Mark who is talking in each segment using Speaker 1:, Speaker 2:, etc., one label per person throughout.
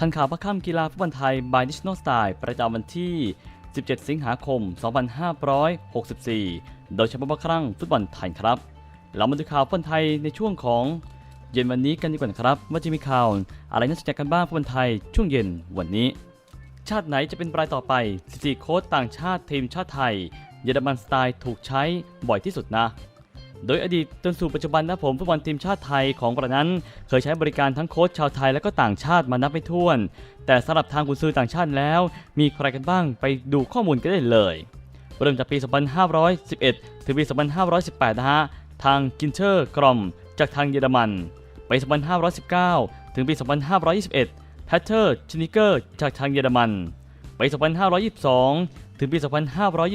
Speaker 1: ทันข่าวพระค่ำกีฬาฟุตบอลไทย by National Style ประจำวันที่ 17 สิงหาคม 2564 โดยเฉพาะพระครั้งฟุตบอลไทยครับ เรามาดูข่าวฟุตบอลไทยในช่วงของเย็นวันนี้กันดีกว่าครับ ว่าจะมีข่าวอะไรน่าสนใจกันบ้างฟุตบอลไทยช่วงเย็นวันนี้ ชาติไหนจะเป็นรายต่อไป 14 โค้ชต่างชาติทีมชาติไทย เยอรมันสไตล์ถูกใช้บ่อยที่สุดนะ โดยอดีตจนสู่ปัจจุบันนะผมฟุตบอลทีมชาติไทยของเรานั้น เคยใช้บริการทั้งโค้ชชาวไทยและก็ต่างชาติมานับไม่ถ้วน แต่สำหรับทางกุนซือต่างชาติแล้ว มีใครกันบ้างไปดูข้อมูลกันได้เลยเริ่มจากปี 2511 ถึงปี 2518 นะฮะ ทางกินเชอร์กรอมจากทางเยอรมัน ไป 2519 ถึงปี 2521 แพทเทอร์ชินิเกอร์จากทางเยอรมัน ไป 2522 ถึงปี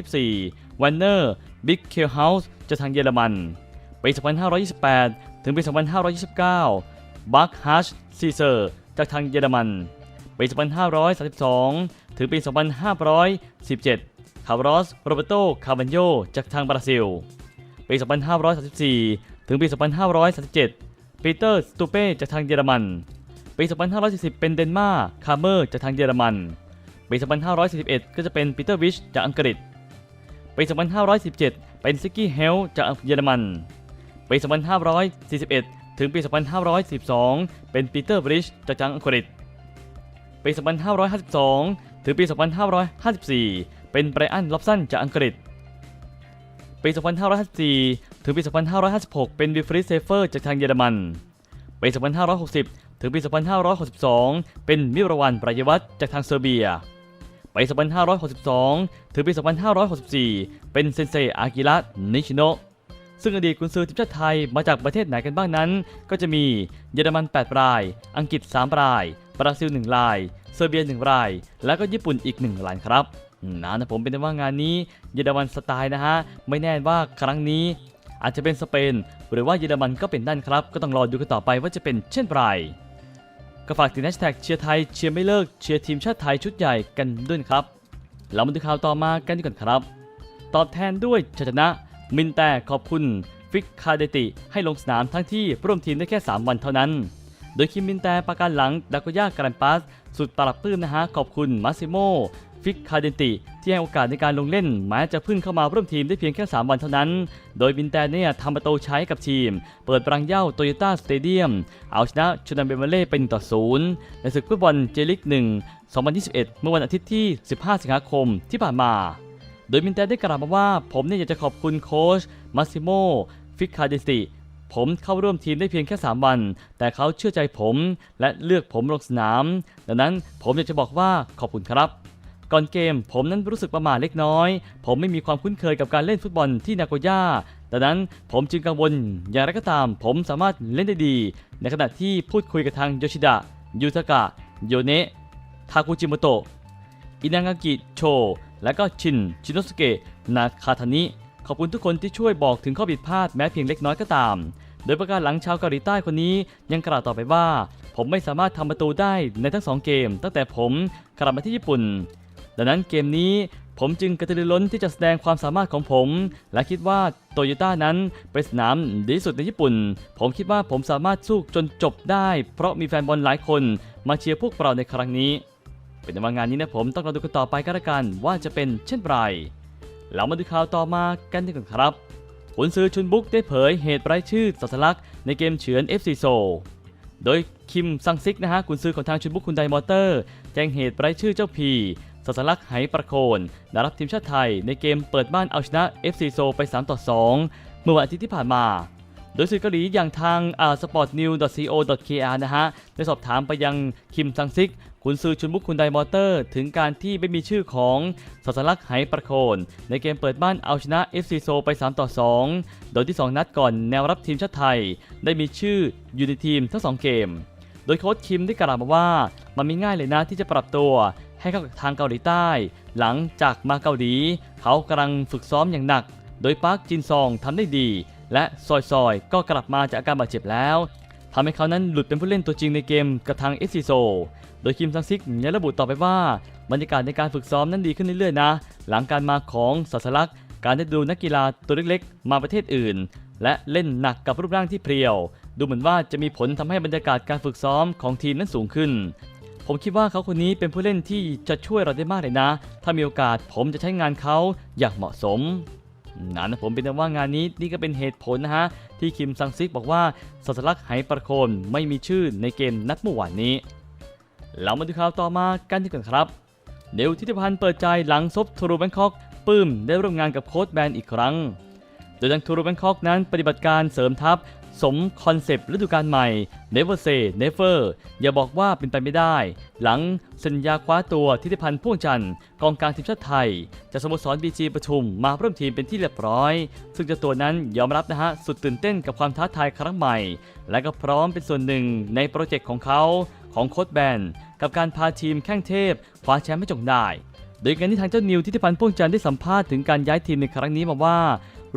Speaker 1: 2524 วันเนอร์ บิ๊กเคลเฮาส์ จากทางเยอรมันปี 2528 ถึงปี 2529 บัคฮัชซีเซอร์จากทางเยอรมันปี 2532 ถึงปี 2517 คาร์ลอสโรเบโต คาร์บันโยจากทางบราซิล ปี 2534 ถึงปี 2537 ปีเตอร์ สตูเป้ จากทางเยอรมัน ปี 2540 เป็นเดนมาร์คาร์เมอร์ จากทางเยอรมัน ปี 2541 ก็จะเป็นปีเตอร์วิช จากอังกฤษ ปี 2517 เป็นซิกกี้เฮลจากเยอรมัน ปี 2541 ถึงปี 2542 เป็นปีเตอร์บริชจากทางอังกฤษ ปี 2552 ถึงปี 2554 เป็นไบรอันล็อบสันจากอังกฤษ ปี 2554 ถึงปี 2556 เป็นวิฟริสเซเฟอร์จากทางเยอรมัน ปี 2560 ถึงปี 2562 เป็นมิรวันปรายวัตจากทางเซอร์เบีย ปี 2562 ถึงปี 2564 เป็นเซนเซอากิระนิชิโนะซึ่งอดีตกุนซือทีมชาติไทยมาจากประเทศไหนกันบ้างนั้น ก็จะมีเยอรมัน 8 ราย อังกฤษ 3 ราย บราซิล 1 ราย เซอร์เบีย 1 ราย แล้วก็ญี่ปุ่นอีก 1 รายครับนะนะผมเป็นว่างานนี้เยอรมันสไตล์นะฮะ ไม่แน่ว่าครั้งนี้ อาจจะเป็นสเปน หรือว่าเยอรมันก็เป็นด้านครับ ก็ต้องรอดูกันต่อไปว่าจะเป็นเช่นไร ก็ฝากถึงแฮชแท็กเชียร์ไทยเชียร์ไม่เลิกเชียร์ทีมชาติไทยชุดใหญ่กันด้วยครับเรามาดูข่าวต่อมากันดีกว่าครับ ตอบแทนด้วยชัยชนะ มินแต่ขอบคุณฟิกคาเดติให้ลงสนามทั้งที่ร่วมทีมได้แค่ 3 วันเท่านั้น โดยคิมมินแต่ประการหลังดากุย่าการันปัส สุดปรับปลื้มนะฮะขอบคุณมาซิโมฟิกคาเดติ ที่ให้โอกาสในการลงเล่นแม้จะเพิ่งเข้ามาร่วมทีมได้เพียงแค่ 3 วันเท่านั้น โดยบินแต่เนี่ยทำประตูใช้กับทีม เปิดปรังเย้าโตโยต้าสเตเดียมเอาชนะชูนันเบเมเล่เป็นต่อศูนย์ในศึกฟุตบอลเจลิก1 2021 เมื่อวันอาทิตย์ที่ 15 สิงหาคมที่ผ่านมา โดยมินแต่ได้กล่าวมาว่า ผมเนี่ยอยากจะขอบคุณโค้ชมาซิโมฟิกคาเดติผมเข้าร่วมทีมได้เพียงแค่ 3 วัน แต่เขาเชื่อใจผมและเลือกผมลงสนาม ดังนั้นผมอยากจะบอกว่าขอบคุณครับ ก่อนเกมผมนั้นรู้สึกประหม่าเล็กน้อย ผมไม่มีความคุ้นเคยกับการเล่นฟุตบอลที่นาโกย่าดังนั้นผมจึงกังวลอย่างไรก็ตาม ผมสามารถเล่นได้ดี ในขณะที่พูดคุยกับทางโยชิดะยูทากะโยเนะทาคุจิโมโตะอินางากิโช และก็ชิน ชินโนสุเกะนาคาทานิ ขอบคุณทุกคนที่ช่วยบอกถึงข้อผิดพลาดแม้เพียงเล็กน้อยก็ตาม โดยประกาศหลังชาวเกาหลีใต้คนนี้ยังกล่าวต่อไปว่า ผมไม่สามารถทำประตูได้ในทั้งสองเกม ตั้งแต่ผมกลับมาที่ญี่ปุ่น ดังนั้นเกมนี้ผมจึงกระตือรือร้นที่จะแสดงความสามารถของผม และคิดว่าโตโยต้านั้นเป็นสนามดีที่สุดในญี่ปุ่น ผมคิดว่าผมสามารถสู้จนจบได้ เพราะมีแฟนบอลหลายคนมาเชียร์พวกเราในครั้งนี้ เป็นว่างานนี้นะผมต้องรอดูกันต่อไปก็แล้วกันว่าจะเป็นเช่นไรเรามาดูข่าวต่อมากันดีกว่าครับขุนซือชุนบุกได้เผยเหตุไร้ชื่อสัสลักษณ์ในเกมเฉือน FC โซโดยคิมซังซิกนะฮะกุนซือของทางชุนบุกคุณไดมอเตอร์ แจ้งเหตุไร้ชื่อเจ้าพี สัสลักษ์ไหประโคนได้รับทีมชาติไทยในเกมเปิดบ้านเอาชนะ FC โซไป 3 ต่อ 2 เมื่อวันอาทิตย์ที่ผ่านมา โดยสื่อเกาหลีอย่างทางอ่า sportnews.co.kr นะฮะ ได้สอบถามไปยังคิมซังซิกคุณซือชุนบุกคุณไดมอเตอร์ ถึงการที่ไม่มีชื่อของสัสลักษ์ไหประโคนในเกมเปิดบ้านเอาชนะ FC โซไป 3 ต่อ 2 โดยที่ 2 นัดก่อนแนวรับทีมชาติไทย ได้มีชื่ออยู่ในทีมทั้ง 2 เกม โดยโค้ชคิมได้กล่าวมาว่า มันไม่ง่ายเลยนะที่จะปรับตัว ให้เข้ากับทางเกาหลีใต้ หลังจากมาเกาหลี เขากำลังฝึกซ้อมอย่างหนัก โดยปาร์คจินซองทำได้ดี และซอยซอยก็กลับมาจากอาการบาดเจ็บแล้วทำให้เขานั้นหลุดเป็นผู้เล่นตัวจริงในเกมกับทางเอสซีโซ โดยคิมซังซิกยังระบุต่อไปว่า บรรยากาศในการฝึกซ้อมนั้นดีขึ้นเรื่อยๆนะ หลังการมาของสัสลัก การได้ดูนักกีฬาตัวเล็กๆ มาประเทศอื่น และเล่นหนักกับรูปร่างที่เพรียว ดูเหมือนว่าจะมีผลทำให้บรรยากาศการฝึกซ้อมของทีมนั้นสูงขึ้น ผมคิดว่าเขาคนนี้เป็นผู้เล่นที่จะช่วยเราได้มากเลยนะ ถ้ามีโอกาสผมจะใช้งานเขาอย่างเหมาะสมนั่นนะผมเป็นว่างานนี้นี่ก็เป็นเหตุผลนะฮะ ที่คิมซังซิกบอกว่าสัสลักไหประโคนไม่มีชื่อในเกมนัดเมื่อวานนี้ เรามาดูข่าวต่อมากันดีกว่าครับเดวทิติพันธ์เปิดใจหลังซบทรูแบงคอกปื้มได้ร่วมงานกับโค้ชแบนอีกครั้ง โดยทางทรูแบงคอกนั้นปฏิบัติการเสริมทัพ สมคอนเซปต์ฤดูกาลใหม่ Never say never อย่าบอกว่าเป็นไปไม่ได้ หลังสัญญาคว้าตัวทิติพันธ์พ่วงจันทร์กองกลางทีมชาติไทย จากสโมสรบีจีปทุมมาร่วมทีมเป็นที่เรียบร้อย ซึ่งเจ้าตัวนั้นยอมรับนะฮะ สุดตื่นเต้นกับความท้าทายครั้งใหม่ และก็พร้อมเป็นส่วนหนึ่งในโปรเจกต์ของเขาของโค้ชแบน กับการพาทีมแข้งเทพคว้าแชมป์ให้จงได้ โดยการที่ทางเจ้านิวทิติพันธ์พ่วงจันทร์ได้สัมภาษณ์ถึงการย้ายทีมในครั้งนี้มาว่า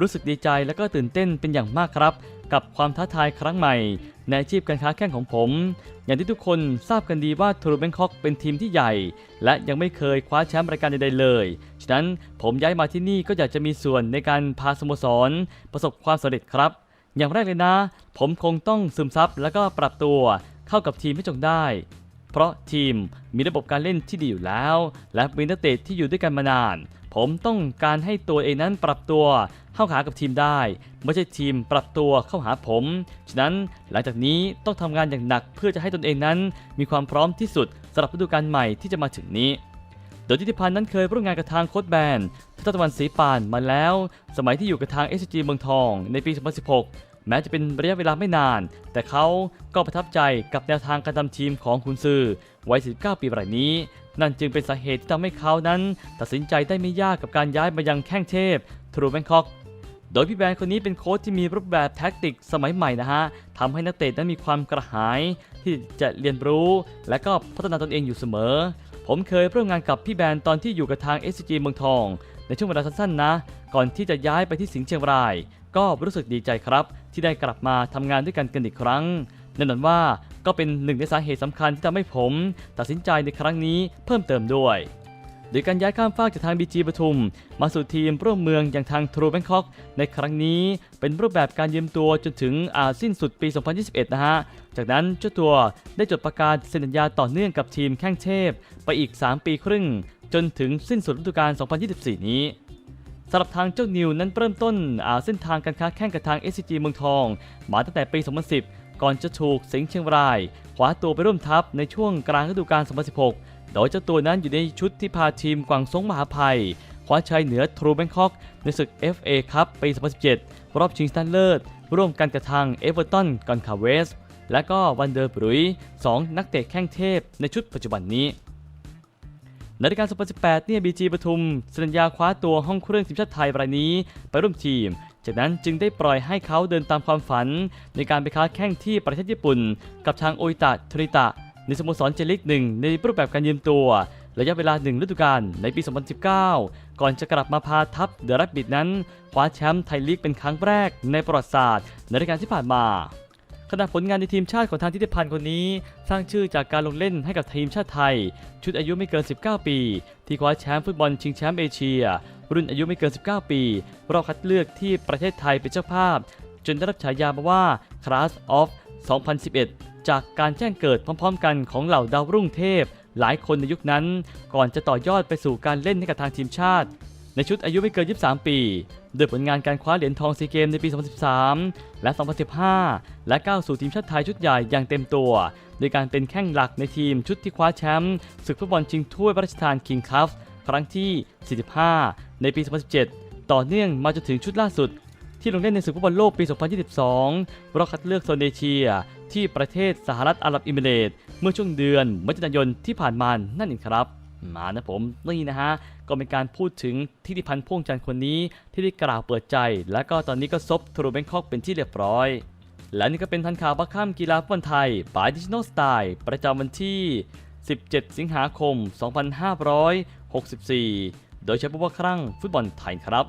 Speaker 1: รู้สึกดีใจและก็ตื่นเต้นเป็นอย่างมากครับ กับความท้าทายครั้งใหม่ ในอาชีพการค้าแข่งของผม อย่างที่ทุกคนทราบกันดีว่าทูรูแบงคอกเป็นทีมที่ใหญ่ และยังไม่เคยคว้าแชมป์รายการใดๆเลย ฉะนั้นผมย้ายมาที่นี่ก็อยากจะมีส่วนในการพาสโมสร ประสบความสำเร็จครับ อย่างแรกเลยนะ ผมคงต้องซึมซับแล้วก็ปรับตัวเข้ากับทีมให้จงได้ เพราะทีมมีระบบการเล่นที่ดีอยู่แล้ว และมีนักเตะที่อยู่ด้วยกันมานาน ผมต้องการให้ตัวเองนั้นปรับตัว เข้าหากับทีมได้ ไม่ใช่ทีมปรับตัวเข้าหาผม ฉะนั้นหลังจากนี้ต้องทำงานอย่างหนักเพื่อจะให้ตนเองนั้น มีความพร้อมที่สุดสำหรับฤดูกาลใหม่ที่จะมาถึงนี้ โดยทิติพันธ์นั้นเคยร่วมงานกับทางโค้ชแบนทัตตะวันศรีปานมาแล้ว สมัยที่อยู่กับทาง SCG เมืองทองในปี 2016แม้จะเป็นระยะเวลาไม่นาน แต่เขาก็ประทับใจกับแนวทางการทำทีมของคุณซือวัย 19 ปีรายนี้ นั่นจึงเป็นสาเหตุที่ทำให้เขานั้น ตัดสินใจได้ไม่ยากกับการย้ายมายังแข้งเทพ ทรูแบงคอก โดยพี่แบนคนนี้เป็นโค้ชที่มีรูปแบบแท็กติกสมัยใหม่นะฮะทำให้นักเตะนั้นมีความกระหาย ที่จะเรียนรู้ และก็พัฒนาตนเองอยู่เสมอ ผมเคยร่วมงานกับพี่แบนตอนที่อยู่กับทาง SCG เมืองทอง ในช่วงเวลาสั้นๆนะ ก่อนที่จะย้ายไปที่สิงห์เชียงราย ก็รู้สึกดีใจครับ ที่ได้กลับมาทำงานด้วยกันกันอีกครั้งแน่นอนว่าก็เป็นหนึ่งในสาเหตุสำคัญที่ทำให้ผม ตัดสินใจในครั้งนี้เพิ่มเติมด้วย โดยการย้ายข้ามฟากจากทางบีจีปทุม มาสู่ทีมร่วมเมืองอย่างทางทรูแบงคอกในครั้งนี้เป็นรูปแบบการยืมตัวจนถึงสิ้นสุดปี 2021 นะฮะ จากนั้นเจ้าตัวได้จดประกาศเซ็นสัญญาต่อเนื่องกับทีมแข้งเทพ ไปอีก 3 ปีครึ่ง จนถึงสิ้นสุดฤดูกาล 2024 นี้สำหรับทางเจ้านิวนั้นเริ่มต้นาเส้นทางการค้าแข่งกับทาง SCG เมืองทอง มาตั้งแต่ปี 2010 ก่อนจะถูกสิงห์เชียงรายคว้าตัวไปร่วมทัพในช่วงกลางฤดูกาล 2016 โดยเจ้าตัวนั้นอยู่ในชุดที่พาทีมกวางซงมหาภัยคว้าชัยเหนือทรูแบงคอกในศึก FA ครับปี 2017 รอบชิงชนะเลิศ ร่วมกันกับทางเอเวอร์ตันกอนคาเวส และก็วันเดอร์บรุย 2 นักเตะแข้งเทพในชุดปัจจุบันนี้ในรายการ 2018 เนี่ยบีจีปทุมสัญญาคว้าตัวห้องเครื่องทีมชาติไทยรายนี้ ไปร่วมทีม จากนั้นจึงได้ปล่อยให้เขาเดินตามความฝัน ในการไปค้าแข่งที่ประเทศญี่ปุ่น กับทางโออิตะทริตะ ในสโมสรเจลิกหนึ่งในรูปแบบการยืมตัว ระยะเวลาหนึ่งฤดูกาลในปี 2019 ก่อนจะกลับมาพาทัพเดอะแรบบิทนั้นคว้าแชมป์ไทยลีกเป็นครั้งแรกในประวัติศาสตร์ในรายการที่ผ่านมาขณะผลงานในทีมชาติของทางทิติพันธ์คนนี้ สร้างชื่อจากการลงเล่นให้กับทีมชาติไทย ชุดอายุไม่เกิน 19 ปี ที่คว้าแชมป์ฟุตบอลชิงแชมป์เอเชีย รุ่นอายุไม่เกิน 19 ปีรอบคัดเลือกที่ประเทศไทยเป็นเจ้าภาพ จนได้รับฉายามาว่า Class of 2011 จากการแจ้งเกิดพร้อมๆ กันของเหล่าดาวรุ่งเทพ หลายคนในยุคนั้น ก่อนจะต่อยอดไปสู่การเล่นให้กับทางทีมชาติ ในชุดอายุไม่เกิน 23 ปีโดยผลงานการคว้าเหรียญทองซีเกมในปี 2013 และ 2015 และก้าวสู่ทีมชาติไทยชุดใหญ่อย่างเต็มตัว โดยการเป็นแข้งหลักในทีมชุดที่คว้าแชมป์ศึกฟุตบอลชิงถ้วยพระราชทานคิงคัพครั้งที่ 45 ในปี 2017 ต่อเนื่องมาจนถึงชุดล่าสุด ที่ลงเล่นในศึกฟุตบอลโลกปี 2022 รอบคัดเลือกโซนเอเชีย ที่ประเทศสหรัฐอาหรับเอมิเรตเมื่อช่วงเดือนมิถุนายนที่ผ่านมานั่นเองครับ มานะผมนี่นะฮะก็เป็นการพูดถึงทิติพันธ์พ่วงจันทร์คนนี้ที่ได้กล่าวเปิดใจ และก็ตอนนี้ก็ซบทรูแบงคอกเป็นที่เรียบร้อย และนี่ก็เป็นทันข่าวบัคข้ามกีฬาฟุตบอลไทยบายดิจิ n นสไตล์ประจำวันที่ 17 สิงหาคม 2564 โดยใช้ผู้ว่าครั่งฟุตบอลไทยครับ